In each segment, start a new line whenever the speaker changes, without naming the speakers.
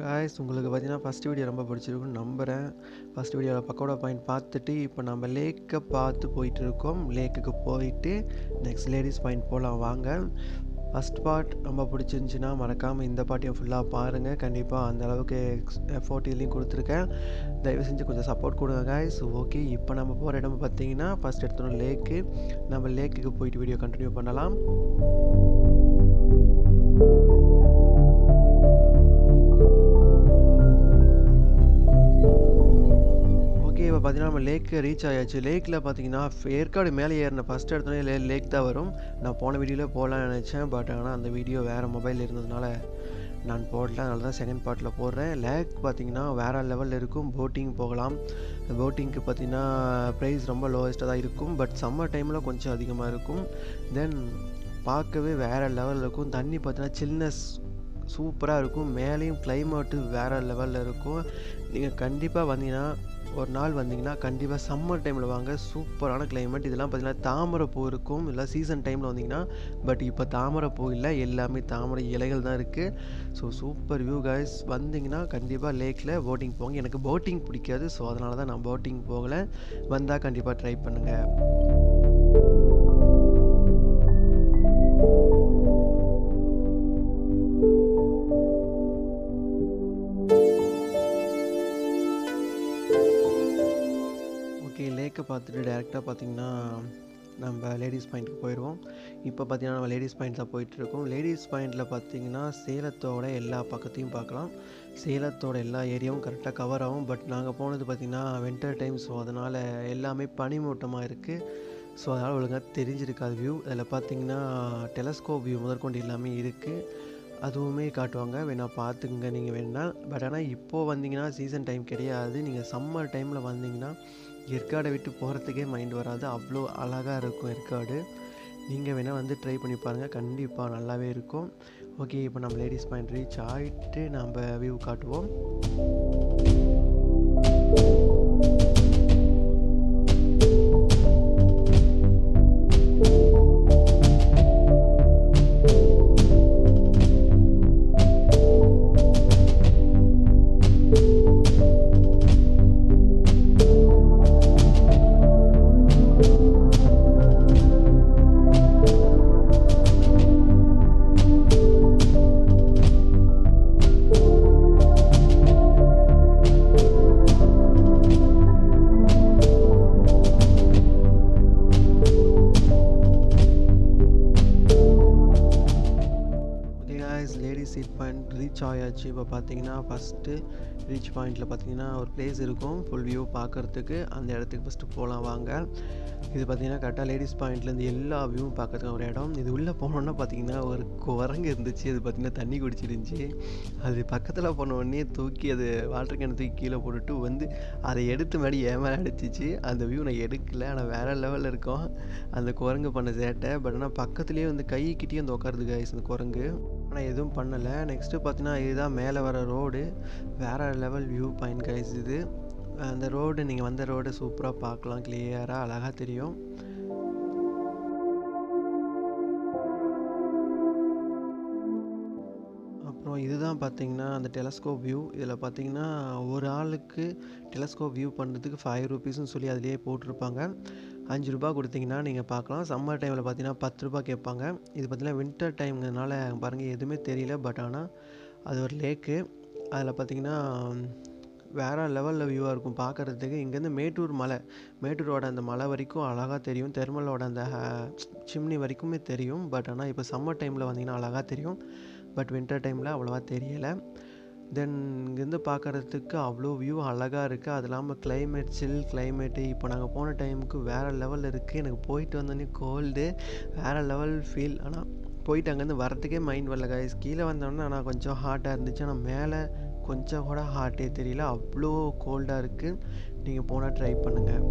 Guys உங்களுக்கு பார்த்தீங்கன்னா first video ரொம்ப பிடிச்சிருக்குன்னு நம்புகிறேன் ஃபஸ்ட் வீடியோவில் பக்கோடா பாயிண்ட் பார்த்துட்டு இப்போ நம்ம லேக்கை பார்த்து போயிட்டு இருக்கோம் லேக்குக்கு போயிட்டு நெக்ஸ்ட் லேடிஸ் பாயிண்ட் போகலாம் வாங்க. ஃபஸ்ட் பார்ட் ரொம்ப பிடிச்சிருந்துச்சின்னா மறக்காமல் இந்த பாட்டையும் ஃபுல்லாக பாருங்கள் கண்டிப்பாக அந்த அளவுக்கு எஃபோர்ட் இதுலேயும் கொடுத்துருக்கேன். தயவு செஞ்சு கொஞ்சம் சப்போர்ட் கொடுங்க காய்ஸ் ஓகே இப்போ நம்ம போகிற இடம் பார்த்தீங்கன்னா ஃபஸ்ட் எடுத்தோம் லேக்கு நம்ம லேக்குக்கு போயிட்டு வீடியோ கண்டினியூ பண்ணலாம். பார்த்தீங்கன்னா நம்ம லேக்கு ரீச் ஆயாச்சு. லேக்கில் பார்த்தீங்கன்னா ஏற்காடு மேலே ஏறின ஃபஸ்ட் எடுத்தோடனே லே லேக் தான் வரும். நான் போன வீடியோவில் போகலான்னு நினச்சேன். பட் ஆனால் அந்த வீடியோ வேறு மொபைல் இருந்ததுனால நான் போடல. அதனால தான் செகண்ட் பார்ட்டில் போடுறேன். லேக் பார்த்தீங்கன்னா வேறு லெவலில் இருக்கும். போட்டிங் போகலாம். போட்டிங்க்கு பார்த்தீங்கன்னா ப்ரைஸ் ரொம்ப லோவஸ்ட்டாக தான் இருக்கும். பட் சம்மர் டைமில் கொஞ்சம் அதிகமாக இருக்கும். தென் பார்க்கவே வேறு லெவலில் இருக்கும். தண்ணி பார்த்தீங்கன்னா சில்னஸ் சூப்பராக இருக்கும். மேலேயும் கிளைமேட்டு வேறு லெவலில் இருக்கும். நீங்கள் கண்டிப்பாக வந்தீங்கன்னா ஒரு நாள் வந்தீங்கன்னா கண்டிப்பாக சம்மர் டைமில் வாங்க. சூப்பரான கிளைமேட் இதெல்லாம் பார்த்தீங்கன்னா தாமரை பூ இருக்கும். இல்லை சீசன் டைமில் வந்தீங்கன்னா பட் இப்போ தாமரை பூ இல்லை. எல்லாமே தாமரை இலைகள் தான் இருக்குது ஸோ சூப்பர் வியூ காய்ஸ் வந்தீங்கன்னா கண்டிப்பாக லேக்கில் போட்டிங் போங்க. எனக்கு போட்டிங் பிடிக்காது. ஸோ அதனால தான் நான் போட்டிங் போகலை. வந்தால் கண்டிப்பாக ட்ரை பண்ணுங்கள் ஓகே பார்த்துட்டு டேரெக்டாக பார்த்தீங்கன்னா நம்ம லேடிஸ் பாயிண்ட்டுக்கு போயிடுவோம் இப்போ பார்த்தீங்கன்னா நம்ம லேடிஸ் பாயிண்ட் தான் போயிட்டுருக்கோம். லேடிஸ் பாயிண்டில் பார்த்தீங்கன்னா சேலத்தோட எல்லா பக்கத்தையும் பார்க்கலாம். சேலத்தோட எல்லா ஏரியாவும் கரெக்டாக கவர் ஆகும். பட் நாங்கள் போனது பார்த்திங்கன்னா வின்டர் டைம் ஸோ அதனால் எல்லாமே பனிமூட்டமாக இருக்குது ஸோ அதனால் ஒழுங்காக தெரிஞ்சிருக்காது வியூ அதில் பார்த்தீங்கன்னா டெலஸ்கோப் வியூ முதற்கொண்டு எல்லாமே இருக்குது அதுவுமே காட்டுவாங்க. வேணால் பார்த்துக்குங்க. நீங்கள் வேணால் பட் ஆனால் இப்போது வந்தீங்கன்னா சீசன் டைம் கிடையாது. நீங்கள் சம்மர் டைமில் வந்தீங்கன்னா ஏற்காடை விட்டு போகிறதுக்கே மைண்ட் வராது. அவ்வளோ அழகாக இருக்கும் ஏற்காடு. நீங்கள் வேணால் வந்து ட்ரை பண்ணி பாருங்கள் கண்டிப்பாக நல்லாவே இருக்கும். ஓகே இப்போ நம்ம லேடிஸ் பாயிண்ட் ரீச் ஆகிட்டு நம்ம வியூ காட்டுவோம். ஆச்சு இப்போ பார்த்தீங்கன்னா ஃபஸ்ட்டு ரீச் பாயிண்டில் பார்த்தீங்கன்னா ஒரு பிளேஸ் இருக்கும் ஃபுல் வியூ பார்க்குறதுக்கு. அந்த இடத்துக்கு ஃபஸ்ட்டு போகலாம் வாங்க. இது பார்த்தீங்கன்னா கரெக்டாக லேடிஸ் பாயிண்ட்லேருந்து எல்லா வியூவும் பார்க்குறதுக்கு ஒரு இடம். இது உள்ளே போனோன்னா பார்த்தீங்கன்னா ஒரு குரங்கு இருந்துச்சு. அது பார்த்தீங்கன்னா தண்ணி குடிச்சிருந்துச்சு. அது பக்கத்தில் போன தூக்கி அது வாட்டர் கேனை தூக்கி கீழே போட்டுட்டு வந்து அதை எடுத்து மாதிரி ஏன் அடிச்சிச்சு. அந்த வியூ நான் எடுக்கல. ஆனால் வேறு லெவலில் இருக்கும். அந்த குரங்கு பண்ண சேட்டை. பட் ஆனால் பக்கத்துலேயே வந்து கைக்கிட்டேயே வந்து உட்காருது கைஸ் அந்த குரங்கு. ஆனால் எதுவும் பண்ணலை. நெக்ஸ்ட்டு பார்த்தீங்கன்னா இதுதான் மேலே வர ரோடு. வேறு லெவல் வியூ பாயிண்ட் கைஸ் இது. அந்த ரோடு நீங்கள் வந்த ரோடு சூப்பராக பார்க்கலாம் கிளியராக அழகாக தெரியும். அப்புறம் இதுதான் பார்த்தீங்கன்னா அந்த டெலஸ்கோப் வியூ. இதில் பார்த்தீங்கன்னா ஒரு ஆளுக்கு டெலஸ்கோப் வியூ பண்ணுறதுக்கு ஃபைவ் ருபீஸ்னு சொல்லி அதிலேயே போட்டிருப்பாங்க. அஞ்சு ரூபா கொடுத்தீங்கன்னா நீங்கள் பார்க்கலாம். சம்மர் டைமில் பார்த்தீங்கன்னா பத்து ரூபா கேட்பாங்க. இது பார்த்தீங்கன்னா வின்டர் டைம்ங்கிறதுனால பாருங்கள் எதுவுமே தெரியல. பட் ஆனால் அது ஒரு லேக்கு அதில் பார்த்தீங்கன்னா வேறு லெவலில் வியூவாக இருக்கும். பார்க்குறதுக்கு இங்கேருந்து மேட்டூர் மலை. மேட்டூரோட அந்த மலை வரைக்கும் அழகாக தெரியும். தெர்மலோட அந்த சிம்னி வரைக்குமே தெரியும். பட் ஆனால் இப்போ சம்மர் டைமில் வந்தீங்கன்னா அழகாக தெரியும். பட் வின்டர் டைமில் அவ்வளோவா தெரியலை. தென் இங்கேருந்து பார்க்குறதுக்கு அவ்வளோ வியூ அழகாக இருக்குது அது இல்லாமல் கிளைமேட் சில் கிளைமேட்டு இப்போ நாங்கள் போன டைமுக்கு வேறு லெவல் இருக்குது எனக்கு போயிட்டு வந்தோடனே கோல்டு வேறு லெவல் ஃபீல் ஆனால் போயிட்டு அங்கேருந்து வரத்துக்கே மைண்ட் வரல கைஸ் கீழே வந்தோடனே ஆனால் கொஞ்சம் ஹாட்டாக இருந்துச்சு. ஆனால் மேலே கொஞ்சம் கூட ஹார்ட்டே தெரியல. அவ்வளோ கோல்டாக இருக்குது நீங்கள் போனால் ட்ரை பண்ணுங்கள்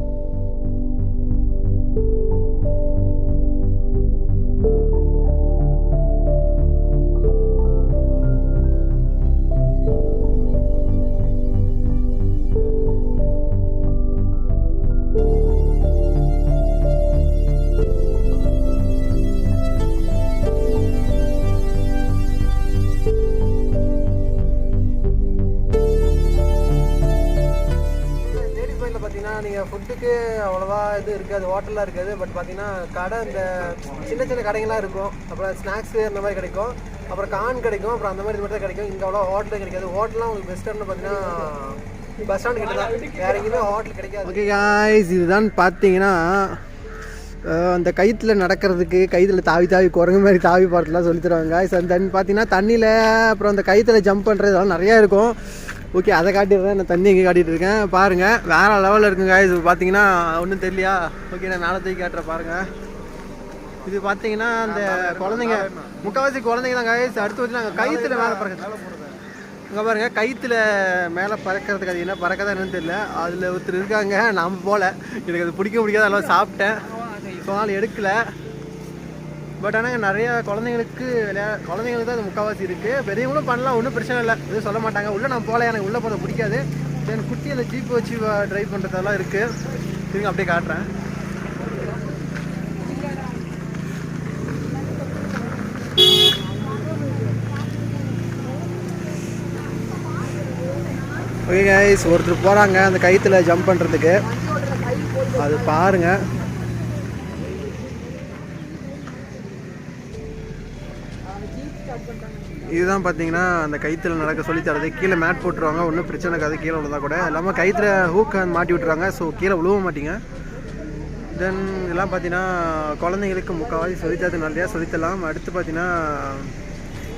நீங்கள் ஃபுட்டுக்கு அவ்வளோவா இது இருக்காது ஹோட்டல்லாம் இருக்காது. பட் பார்த்தீங்கன்னா கடை இந்த சின்ன சின்ன கடைங்களாம் இருக்கும். அப்புறம் ஸ்நாக்ஸு அந்த மாதிரி கிடைக்கும். அப்புறம் கான் கிடைக்கும். அப்புறம் அந்த மாதிரி மட்டும் தான் கிடைக்கும். இங்கே அவ்வளோ ஹோட்டலும் கிடைக்காது. ஹோட்டல்லாம் உங்களுக்கு பெஸ்ட்டானு பார்த்தீங்கன்னா பஸ் ஸ்டாண்ட் கிட்ட தான். வேற எங்கேயுமே ஹோட்டல் கிடைக்காது.
ஓகே காய்ஸ் இதுதான் பார்த்தீங்கன்னா அந்த கயிற்றுல நடக்கிறதுக்கு கயிற்றுல தாவி தாவி குரங்கு மாதிரி தாவி போகிறதுலாம் சொல்லி தருவாங்க. காய்ஸ் அந்த பார்த்தீங்கன்னா தண்ணியில் அப்புறம் அந்த கயிற்றுல ஜம்ப் பண்ணுறது இதெல்லாம் நிறையா இருக்கும். ஓகே அதை காட்டிடுறேன் நான் தண்ணி இங்கே காட்டிகிட்டு இருக்கேன். பாருங்கள் வேறு லெவலில் இருக்குங்க இது பார்த்தீங்கன்னா ஒன்றும் தெரியலையா? ஓகே நான் மேலே தூக்கி காட்டுறேன் பாருங்கள் இது பார்த்தீங்கன்னா அந்த குழந்தைங்க முக்கால்வாசி குழந்தைங்க தான் காய்ஸ் அடுத்து வச்சு நாங்கள் கயிற்றுல மேலே பறக்க இங்கே பாருங்கள் கயிற்றுல மேலே பறக்கிறதுக்கு அது என்ன பறக்கதா என்னன்னு தெரியல. அதில் ஒருத்தர் இருக்காங்க நான் போகல எனக்கு அது பிடிக்க பிடிக்காத அளவு சாப்பிட்டேன். ஸோ அதனால் எடுக்கல. பட் ஆனால் நிறைய குழந்தைங்களுக்கு விளையா குழந்தைங்களுக்கு தான் அது முக்கால்வாசி இருக்குது பெரியவங்களும் பண்ணலாம் ஒன்றும் பிரச்சனை இல்லை. எதுவும் சொல்ல மாட்டாங்க. உள்ளே நான் போகல எனக்கு உள்ளே போகிறது பிடிக்காது. தென் குட்டி அந்த ஜீப் வச்சு ட்ரைவ் பண்ணுறதெல்லாம் இருக்குது திரும்பி அப்படியே காட்டுறேன். ஓகே கைஸ் ஒருத்தர் போகிறாங்க அந்த கயிற்றுல ஜம்ப் பண்ணுறதுக்கு அது பாருங்கள் இதுதான் பார்த்தீங்கன்னா அந்த கயிற்றுல நடக்க சொல்லி தரது. கீழே மேட் போட்டுருவாங்க. ஒன்றும் பிரச்சனை இருக்காது. கீழே விழுந்தா கூட. இல்லாமல் கயிற்றுல ஹூக் மாட்டி விட்டுருவாங்க. ஸோ கீழே விழுவ மாட்டீங்க. தென் இதெல்லாம் பார்த்தீங்கன்னா குழந்தைங்களுக்கு முக்கால்வாசி சொல்லித்தரது நிறையா சொல்லித்தரலாம். அடுத்து பார்த்தீங்கன்னா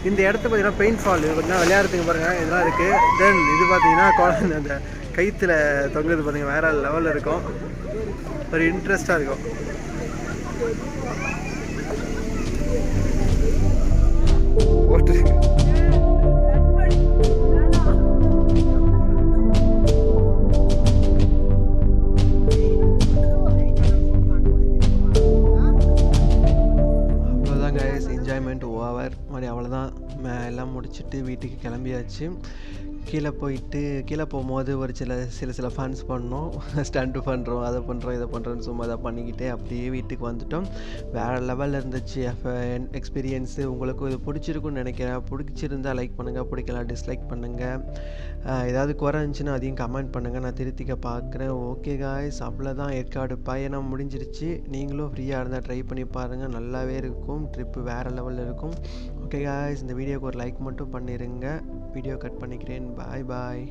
இந்த இடத்த பார்த்தீங்கன்னா பெயிண்ட் ஃபால் இது பார்த்தீங்கன்னா விளையாடுறதுக்கு பாருங்கள் இதெல்லாம் இருக்குது தென் இது பார்த்தீங்கன்னா குழந்தை அந்த கயிற்றுல தொங்குறது பார்த்தீங்கன்னா வேறு லெவலில் இருக்கும். ஒரு இன்ட்ரெஸ்ட்டாக இருக்கும். என்ஜாய்மெண்ட் ஓவர் மாதிரி அவ்வளோதான் மே- எல்லாம் முடிச்சுட்டு வீட்டுக்கு கிளம்பியாச்சு கீழே போயிட்டு கீழே போகும்போது ஒரு சில சில சில ஃபன்ஸ் பண்ணோம். ஸ்டண்ட்டு பண்ணுறோம் அதை பண்ணுறோம் இதை பண்ணுறோன்னு சும்மா அதை பண்ணிக்கிட்டு அப்படியே வீட்டுக்கு வந்துட்டோம். வேறு லெவலில் இருந்துச்சு. எக்ஸ்பீரியன்ஸு உங்களுக்கு இது பிடிச்சிருக்குன்னு நினைக்கிறேன். பிடிச்சிருந்தா லைக் பண்ணுங்கள் பிடிக்கலாம் டிஸ்லைக் பண்ணுங்கள் ஏதாவது குறை இருந்துச்சுன்னா அதையும் கமெண்ட் பண்ணுங்கள் நான் திருத்திக்க பார்க்குறேன். ஓகே காய்ஸ் அவ்வளோதான் ஏற்காடு பயணம் முடிஞ்சிருச்சு. நீங்களும் ஃப்ரீயாக இருந்தால் ட்ரை பண்ணி பாருங்கள் நல்லாவே இருக்கும். ட்ரிப்பு வேறு லெவலில் இருக்கும். ஓகே காய்ஸ் இந்த வீடியோக்கு ஒரு லைக் மட்டும் பண்ணிடுங்க வீடியோ கட் பண்ணிக்கிறேன் பாய் பாய்